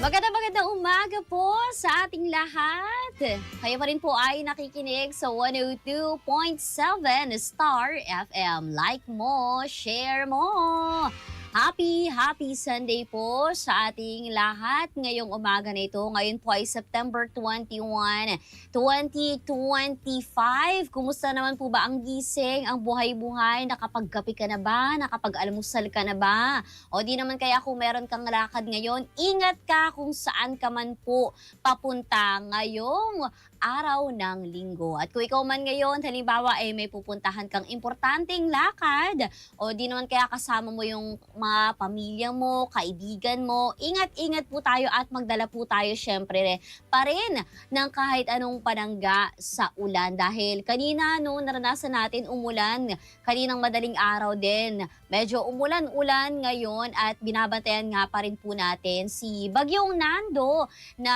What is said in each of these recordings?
Magandang magandang umaga po sa ating lahat. Kayo pa rin po ay nakikinig sa 102.7 Star FM. Like mo, share mo. Happy, happy Sunday po sa ating lahat ngayong umaga na ito. Ngayon po ay September 21, 2025. Kumusta naman po ba ang gising, ang buhay-buhay? Nakapagkapi ka na ba? Nakapag-almusal ka na ba? O di naman kaya kung meron kang lakad ngayon, ingat ka kung saan ka man po papunta ngayong araw ng linggo. At kung ikaw man ngayon, halimbawa ay may pupuntahan kang importanteng lakad o di naman kaya kasama mo yung mga pamilya mo, kaibigan mo, ingat-ingat po tayo at magdala po tayo syempre pa rin ng kahit anong panangga sa ulan. Dahil kanina no, naranasan natin umulan, kaninang madaling araw din. Medyo umulan-ulan ngayon at binabantayan nga pa rin po natin si Bagyong Nando na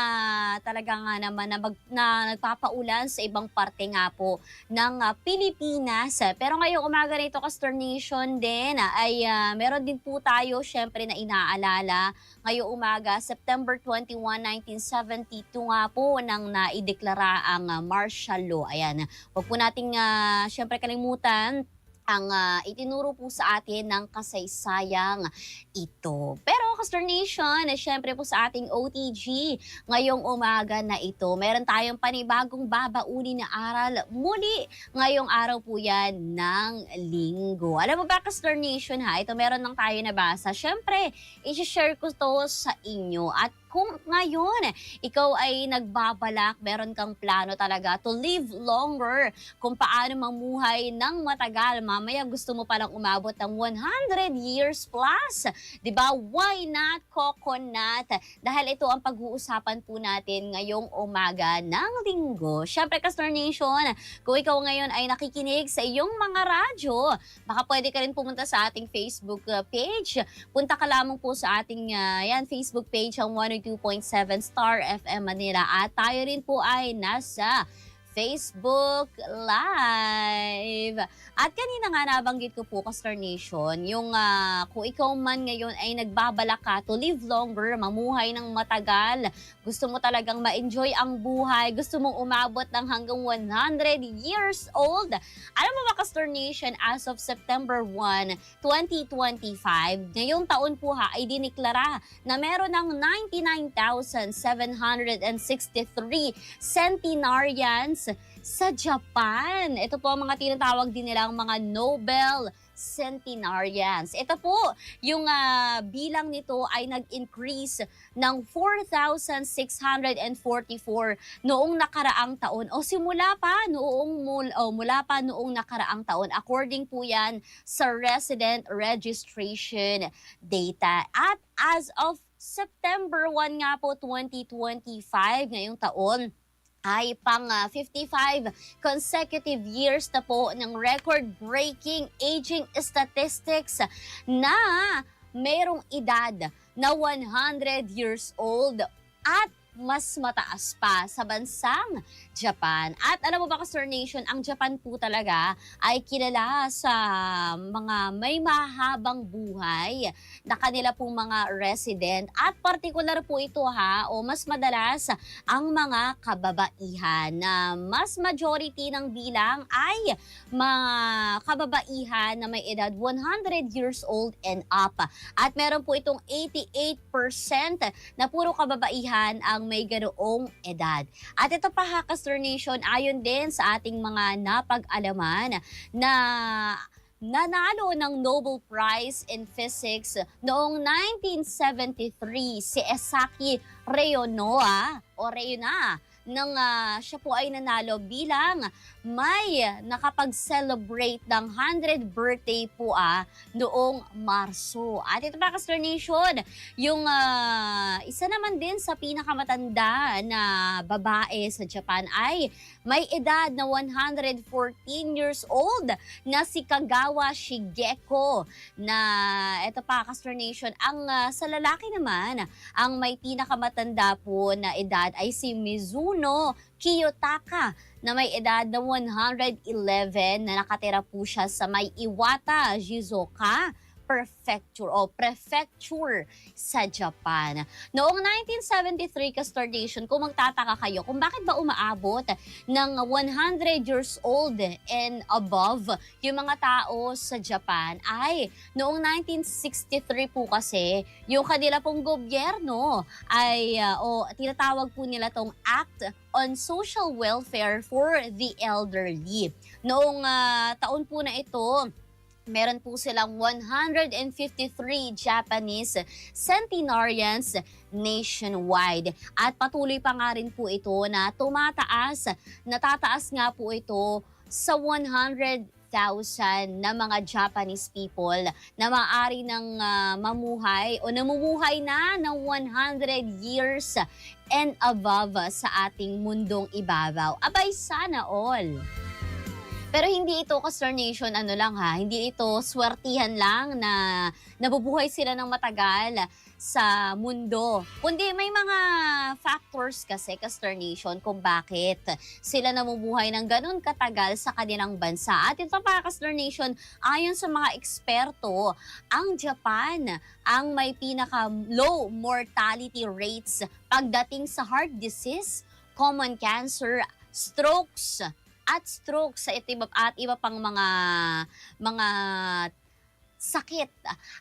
talaga nga naman na, mag, na nagpapaulan sa ibang parte nga po ng ah, Pilipinas. Pero ngayong umaga na ito, Castor Nation din, ah, ay ah, meron din po tayo syempre na inaalala. Ngayong umaga, September 21, 1972 nga po nang naideklara ang ah, martial law. Ayan, huwag po nating ah, syempre kalimutan ang ah, itinuro po sa atin ng kasaysayang ito. Pero Castor Nation, syempre po sa ating OTG, ngayong umaga na ito, meron tayong panibagong babauni na aral muli ngayong araw po yan ng linggo. Alam mo ba, Nation ha, ito meron lang tayo nabasa. Syempre, i-share ko to sa inyo. At kung ngayon, ikaw ay nagbabalak, meron kang plano talaga to live longer, kung paano mamuhay ng matagal, mamaya gusto mo palang umabot ng 100 years plus. 'Di ba? Why not coconut? Dahil ito ang pag-uusapan po natin ngayong umaga ng linggo. Syempre, Castor Nation, kung ikaw ngayon ay nakikinig sa iyong mga radyo, baka pwede ka rin pumunta sa ating Facebook uh, page. Punta ka lamang po sa ating uh, yan, Facebook page ang 102.7 Star FM Manila. At tayo rin po ay nasa Facebook Live. At kanina nga nabanggit ko po, Castor Nation, yung ah, kung ikaw man ngayon ay nagbabalak ka to live longer, mamuhay ng matagal, gusto mo talagang ma-enjoy ang buhay, gusto mong umabot ng hanggang 100 years old. Alam mo ba, Castor Nation, as of September 1, 2025, ngayong taon po ha, ay diniklara na meron ng 99,763 centenarians sa Japan. Ito po mga tinatawag din nilang mga Nobel centenarians. Ito po, yung ah, bilang nito ay nag-increase ng 4,644 noong nakaraang taon o simula pa noong mul o mula pa noong nakaraang taon. According po yan sa resident registration data. At as of September 1 nga po 2025 ngayong taon, ay pang ah, 55 consecutive years na po ng record-breaking aging statistics na mayroong edad na 100 years old. At mas mataas pa sa bansang Japan. At alam mo ba, Castor Nation, ang Japan po talaga ay kilala sa mga may mahabang buhay na kanila pong mga resident at partikular po ito ha o mas madalas ang mga kababaihan na mas majority ng bilang ay mga kababaihan na may edad 100 years old and up. At meron po itong 88% na puro kababaihan ang may ganoong edad. At ito pa ha, Castor ayon din sa ating mga napag-alaman na nanalo ng Nobel Prize in Physics noong 1973 si Esaki Reonoa o Reona nang ah, siya po ay nanalo bilang may nakapag-celebrate ng 100 birthday po ah, noong Marso. At ito pa, Nation, yung ah, isa naman din sa pinakamatanda na babae sa Japan ay may edad na 114 years old na si Kagawa Shigeko na ito pa, Castor Nation, ang ah, sa lalaki naman, ang may pinakamatanda po na edad ay si Mizuno Kiyotaka na may edad na 111 na nakatira po siya sa may Iwata, Shizuoka Prefecture o Prefecture sa Japan. Noong 1973, Castor Nation, kung magtataka kayo kung bakit ba umaabot ng 100 years old and above yung mga tao sa Japan ay noong 1963 po kasi yung kanila pong gobyerno ay uh, o tinatawag po nila tong Act on Social Welfare for the Elderly. Noong ah, taon po na ito, meron po silang 153 Japanese centenarians nationwide. At patuloy pa nga rin po ito na tumataas, natataas nga po ito sa 100,000 na mga Japanese people na maaari ng ah, mamuhay o namumuhay na ng 100 years and above sa ating mundong ibabaw. Abay, sana all! Pero hindi ito, Castor Nation, ano lang ha, hindi ito swertihan lang na nabubuhay sila ng matagal sa mundo. Kundi may mga factors kasi, Castor Nation, kung bakit sila namubuhay ng ganun katagal sa kanilang bansa. At ito pa, Castor Nation, ayon sa mga eksperto, ang Japan ang may pinaka-low mortality rates pagdating sa heart disease, common cancer, strokes, at stroke sa iba at iba pang mga mga sakit.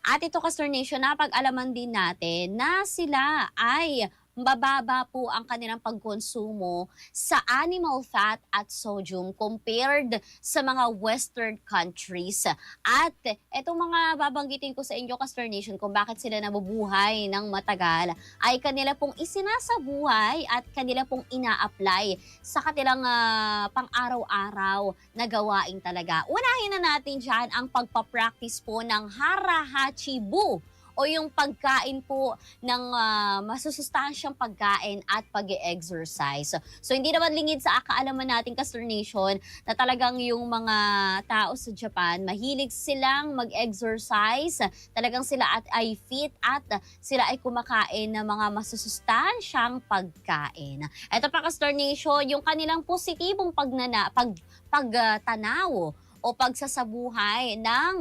At ito, Castor Nation, napag-alaman din natin na sila ay mababa po ang kanilang pagkonsumo sa animal fat at sodium compared sa mga western countries. At itong mga babanggitin ko sa inyo, Castor Nation, kung bakit sila nabubuhay ng matagal, ay kanila pong isinasabuhay at kanila pong ina-apply sa kanilang ah, pang-araw-araw na gawain talaga. Unahin na natin dyan ang pagpapractice po ng harahachibu o yung pagkain po ng ah, masusustansyang pagkain at pag exercise So, hindi naman lingid sa kaalaman natin, Castor Nation, na talagang yung mga tao sa Japan, mahilig silang mag-exercise, talagang sila at ay fit at sila ay kumakain ng mga masusustansyang pagkain. Ito pa, Castor Nation, yung kanilang positibong pagnana, pag, pagtanaw o pagsasabuhay ng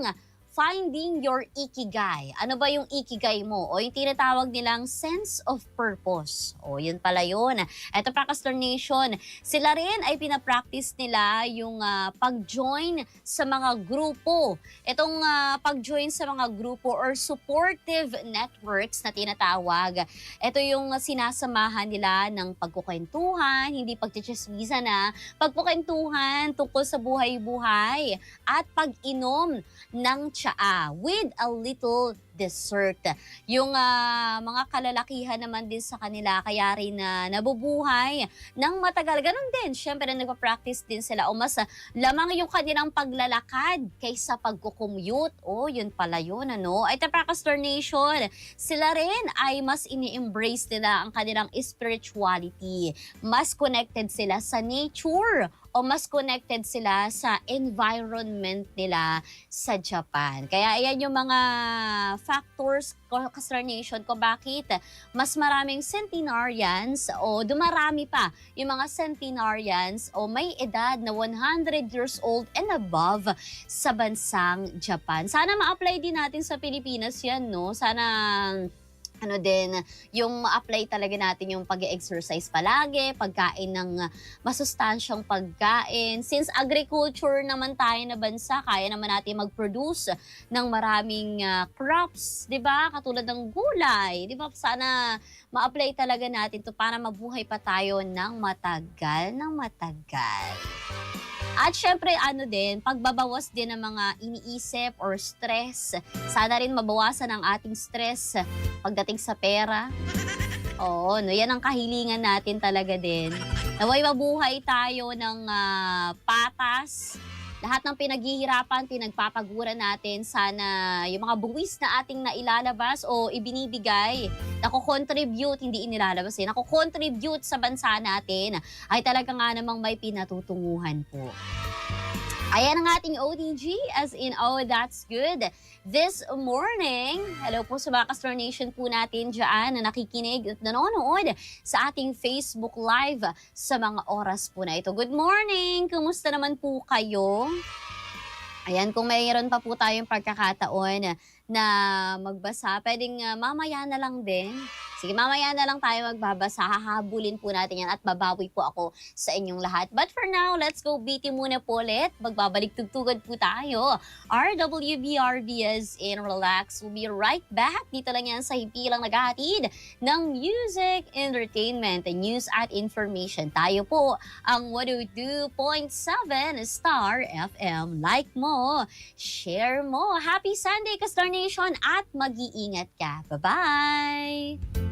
finding your ikigai. Ano ba yung ikigai mo? O yung tinatawag nilang sense of purpose. O yun pala yun. Ito pa, Castor Nation, sila rin ay pinapractice nila yung ah, pag-join sa mga grupo. Itong ah, pag-join sa mga grupo or supportive networks na tinatawag. Ito yung sinasamahan nila ng pagkukwentuhan, hindi pagchichismisan na, pagkukwentuhan tungkol sa buhay-buhay at pag-inom ng tsaa ah, with a little dessert. Yung ah, mga kalalakihan naman din sa kanila kaya rin na nabubuhay ng matagal. Ganon din, syempre nagpa-practice din sila o mas ah, lamang yung kanilang paglalakad kaysa pagkukommute. O, yun pala yun, ano? Ay, Taprakastor Nation, sila rin ay mas ini-embrace nila ang kanilang spirituality. Mas connected sila sa nature o mas connected sila sa environment nila sa Japan. Kaya ayan yung mga factors, Kastar Nation, ko bakit mas maraming centenarians o dumarami pa yung mga centenarians o may edad na 100 years old and above sa bansang Japan. Sana ma-apply din natin sa Pilipinas yan, no? Sana ano din, yung ma-apply talaga natin yung pag exercise palagi, pagkain ng masustansyang pagkain. Since agriculture naman tayo na bansa, kaya naman natin mag-produce ng maraming uh, crops, 'di ba? Katulad ng gulay, 'di ba? Sana ma-apply talaga natin to para mabuhay pa tayo ng matagal, ng matagal. At syempre, ano din, pagbabawas din ng mga iniisip or stress. Sana rin mabawasan ang ating stress pagdating sa pera. Oo, no, yan ang kahilingan natin talaga din. Naway mabuhay tayo ng ah, patas. Lahat ng pinaghihirapan, pinagpapaguran natin, sana yung mga buwis na ating nailalabas o ibinibigay, nako-contribute, hindi inilalabas eh, nako-contribute sa bansa natin, ay talaga nga namang may pinatutunguhan po. Ayan ang ating ODG, as in, oh, that's good. This morning, hello po sa mga Castor Nation po natin dyan na nakikinig at nanonood sa ating Facebook Live sa mga oras po na ito. Good morning! Kumusta naman po kayo? Ayan, kung mayroon pa po tayong pagkakataon na magbasa, pwedeng ah, mamaya na lang din. Sige, mamaya na lang tayo magbabasa. Hahabulin po natin yan at babawi po ako sa inyong lahat. But for now, let's go BT muna po ulit. Magbabalik tugtugad po tayo. RWBRBS in Relax. We'll be right back. Dito lang yan sa himpilang naghahatid ng music, entertainment, and news at information. Tayo po ang 102.7 Star FM. Like mo, share mo. Happy Sunday, Kastar Nation, at mag-iingat ka. Bye-bye!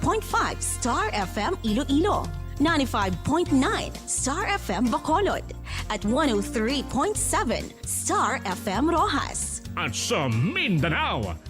99.5 Star FM Iloilo, 95.9 Star FM Bacolod, at 103.7 Star FM Rojas. At sa Mindanao,